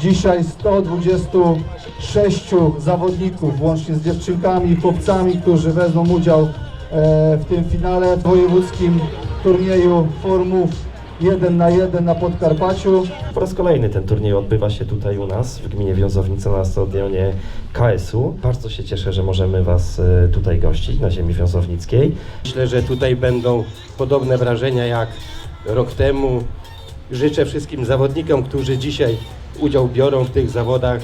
Dzisiaj 126 zawodników, łącznie z dziewczynkami i chłopcami, którzy wezmą udział e, w tym finale w wojewódzkim turnieju formów 1 na 1 na Podkarpaciu. Po raz kolejny ten turniej odbywa się tutaj u nas w gminie Wiązownica na stadionie KS-u. Bardzo się cieszę, że możemy Was e, tutaj gościć na ziemi wiązownickiej. Myślę, że tutaj będą podobne wrażenia jak rok temu. Życzę wszystkim zawodnikom, którzy dzisiaj udział biorą w tych zawodach,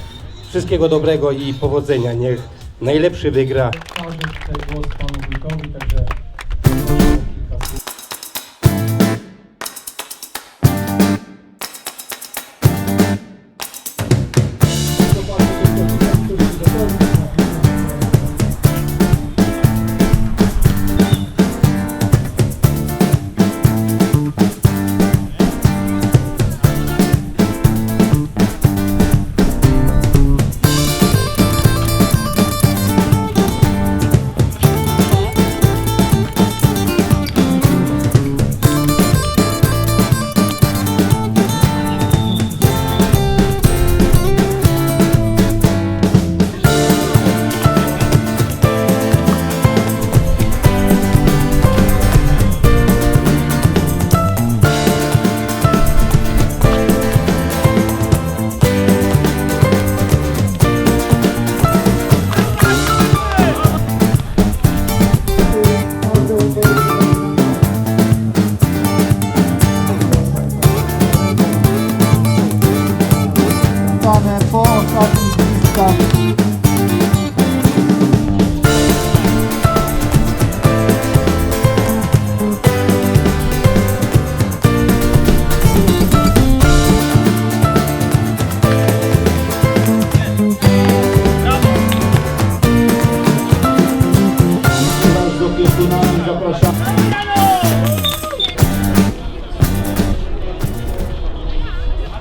wszystkiego dobrego i powodzenia. Niech najlepszy wygra. Oddam tutaj głos panu wójtowi, także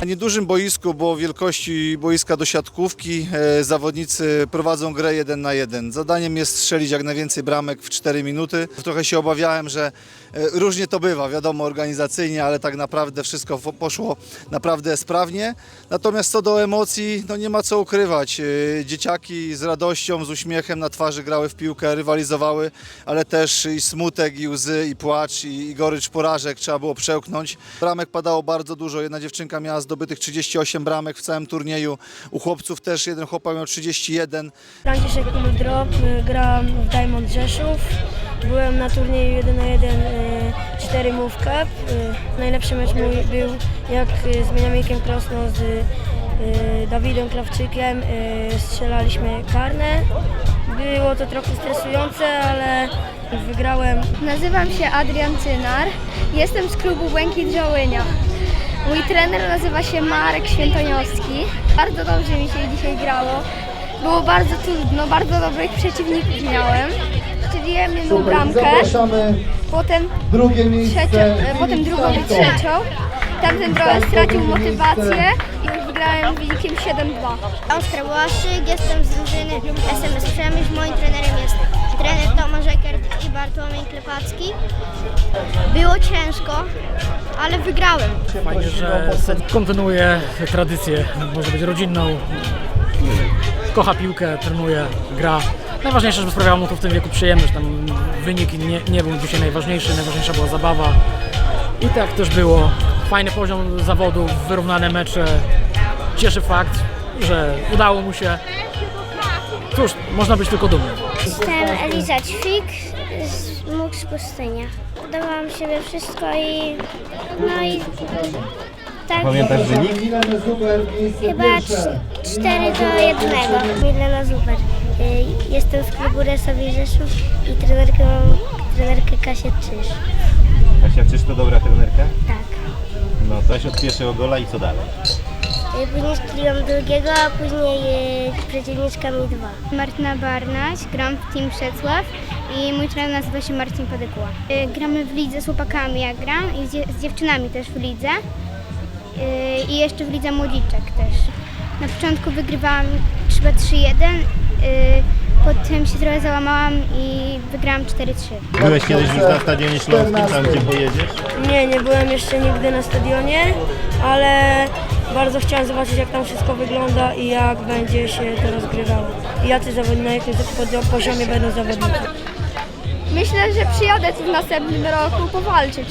Na niedużym boisku, bo wielkości boiska do siatkówki, e, zawodnicy prowadzą grę 1 na 1. Zadaniem jest strzelić jak najwięcej bramek w 4 minuty. Trochę się obawiałem, że e, różnie to bywa, wiadomo, organizacyjnie, ale tak naprawdę wszystko poszło naprawdę sprawnie. Natomiast co do emocji, no nie ma co ukrywać. E, Dzieciaki z radością, z uśmiechem na twarzy grały w piłkę, rywalizowały, ale też i smutek, i łzy, i płacz, i, i gorycz porażek trzeba było przełknąć. Bramek padało bardzo dużo. Jedna dziewczynka miała zdobytych 38 bramek w całym turnieju. U chłopców też jeden chłopak miał 31. Franciszek Drop, y, gram w Diamond Rzeszów. Byłem na turnieju 1 na 1 y, 4 Move Cup. Y, Najlepszy mecz mój był jak y, z Beniamikiem Krosno z y, Dawidem Krawczykiem. y, Strzelaliśmy karne. Było to trochę stresujące, ale wygrałem Nazywam się Adrian Cynar. Jestem z klubu Błękit Żołynia. Mój trener nazywa się Marek Świętoniowski. Bardzo dobrze mi się dzisiaj grało. Było bardzo trudno, bardzo dobrych przeciwników miałem. Strzeliłem jedną Super, bramkę, potem, drugie miejsce. trzecią, e, potem drugą i trzecią. Tamten trochę stracił motywację miejsce. i już wygrałem wynikiem 7-2. Oskar Błaszczyk, jestem z drużyny SMS Przemyśl. Moim trenerem jest trener Tomasz Ekert i Bartłomiej Klepacki. Było ciężko, ale wygrałem. Fajnie, że kontynuuje tradycję, może być rodzinną. Kocha piłkę, trenuje, gra. Najważniejsze, żeby sprawiało mu to w tym wieku przyjemność. Tam wynik nie, nie był dzisiaj najważniejszy, najważniejsza była zabawa. I tak też było. Fajny poziom zawodów, wyrównane mecze. Cieszy fakt, że udało mu się. Cóż, można być tylko dumnym. Jestem Eliza Ćwik z z Pustynia. Dawałam siebie wszystko i no i tak Pamiętasz wynik? Chyba pierwsze. 4 do 1. Milena Zuber. Y, Jestem z klubu Resowi Rzeszów i trenerkę mam trenerkę Kasię Czyż. Kasia, czyż to dobra trenerka? Tak. No, zaś od pierwszego gola i co dalej? Później strzeliłam drugiego, a później y, przeciwniczka mi dwa. Martyna Barnaś, gram w Team Przecław i mój trener nazywa się Marcin Padykła. Y, Gramy w lidze z chłopakami, ja gram i z, dzie- z dziewczynami też w lidze Y, i jeszcze w lidze młodziczek też. Na początku wygrywałam chyba 3-1, y, potem się trochę załamałam i wygrałam 4-3. Byłeś kiedyś już na stadionie śląskim, tam gdzie pojedziesz? Nie, nie byłem jeszcze nigdy na stadionie, ale Bardzo chciałem zobaczyć, jak tam wszystko wygląda i jak będzie się to rozgrywało. I jacy zawodnicy, na jakim poziomie będą zawodnicy. Myślę, że przyjadę tu w następnym roku powalczyć.